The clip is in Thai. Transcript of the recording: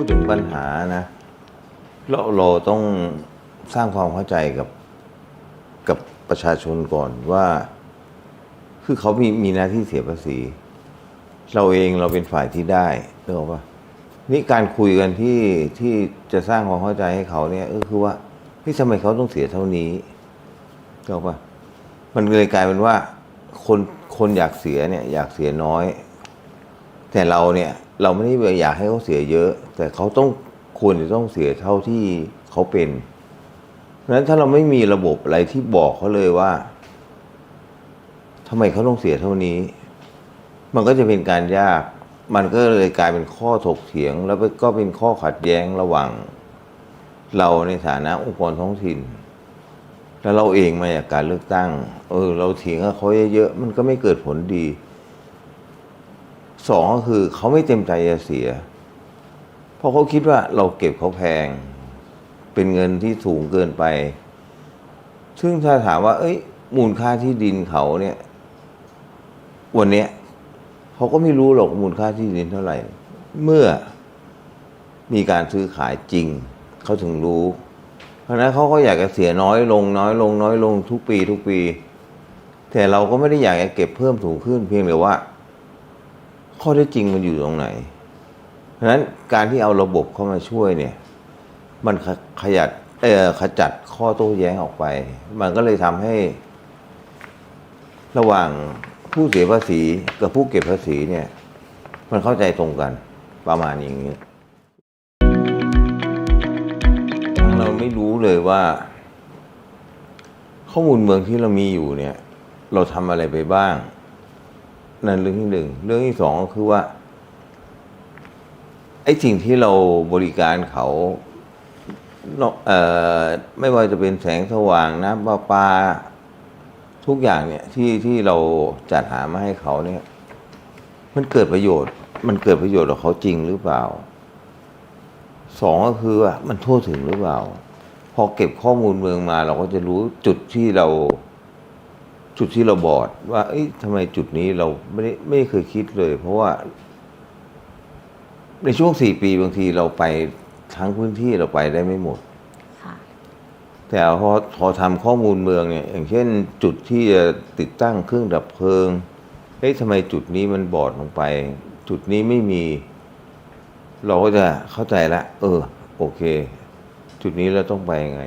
พูดถึงปัญหานะ เราเราต้องสร้างความเข้าใจกับกับประชาชนก่อนว่า คือเขามีมีหน้าที่เสียภาษี เราเองเราเป็นฝ่ายที่ได้นึกออกปะนี่การคุยกันที่ที่จะสร้างความเข้าใจให้เขาเนี่ยก็คือว่าเฮ้ยทำไมเขาต้องเสียเท่านี้นึกออกปะมันเลยกลายเป็นว่าคนคนอยากเสียเนี่ยอยากเสียน้อย แต่เราเนี่ยเราไม่ได้อยากให้เขาเสียเยอะ แต่เขาต้องควรจะต้องเสียเท่าที่เขาเป็นเพราะฉะนั้นถ้าเราไม่มีระบบอะไรที่บอกเขาเลยว่าทำไมเขาต้องเสียเท่านี้ มันก็จะเป็นการยาก มันก็เลยกลายเป็นข้อถกเถียง แล้วก็เป็นข้อขัดแย้งระหว่าง เราในฐานะองค์กรท้องถิ่น แล้วเราเองมาจากการเลือกตั้ง เออ เราเถียงกับเขาเยอะๆมันก็ไม่เกิดผลดี สองก็คือเขาไม่เต็มใจจะเสีย เพราะเขาคิดว่าเราเก็บเขาแพง เป็นเงินที่สูงเกินไป ซึ่งถ้าถามว่า เอ้ย มูลค่าที่ดินเขาเนี่ย วันเนี้ยเขาก็ไม่รู้หรอกมูลค่าที่ดินเท่าไหร่ เมื่อมีการซื้อขายจริง เขาถึงรู้ เพราะฉะนั้นเขาก็อยากจะเสียน้อยลงน้อยลงน้อยลงทุกปี ทุกปี แต่เราก็ไม่ได้อยากจะเก็บเพิ่มสูงขึ้นเพียงแต่ว่า ข้อเท็จจริงมันอยู่ตรงไหน เพราะฉะนั้นการที่เอาระบบเข้ามาช่วยเนี่ย มันขขยัดเออขจัดข้อโต้แย้งออกไป มันก็เลยทำให้ ระหว่างผู้เสียภาษีกับผู้เก็บภาษีเนี่ย มันเข้าใจตรงกันประมาณอย่างนี้เราไม่รู้เลยว่า ข้อมูลเมืองที่เรามีอยู่เนี่ย เราทำอะไรไปบ้าง นั่นเรื่องที่หนึ่ง เรื่องที่สองก็คือว่า ไอ้สิ่งที่เราบริการเขาเออ่อไม่ว่าจะเป็นแสงสว่างน้ำประปาทุกอย่างเนี่ยที่ที่เราจัดหามาให้เขาเนี่ย มันเกิดประโยชน์ มันเกิดประโยชน์กับเขาจริงหรือเปล่าสองก็คือว่ามันทั่วถึงหรือเปล่า พอเก็บข้อมูลเมืองมา เราก็จะรู้จุดที่เรา จุดที่เราบอด ว่าเอ้ยทำไมจุดนี้เราไม่ได้ไม่เคยคิดเลย เพราะว่า ในช่วงสี่ปีบางทีเราไปทั้งพื้นที่เราไปได้ไม่หมดค่ะแต่พอพอทำข้อมูลเมืองเนี่ย อย่างเช่นจุดที่จะติดตั้งเครื่องดับเพลิงเอ๊ะทำไมจุดนี้มันบอดลงไป จุดนี้ไม่มี เราก็จะเข้าใจละ เออ โอเค จุดนี้เราต้องไปยังไง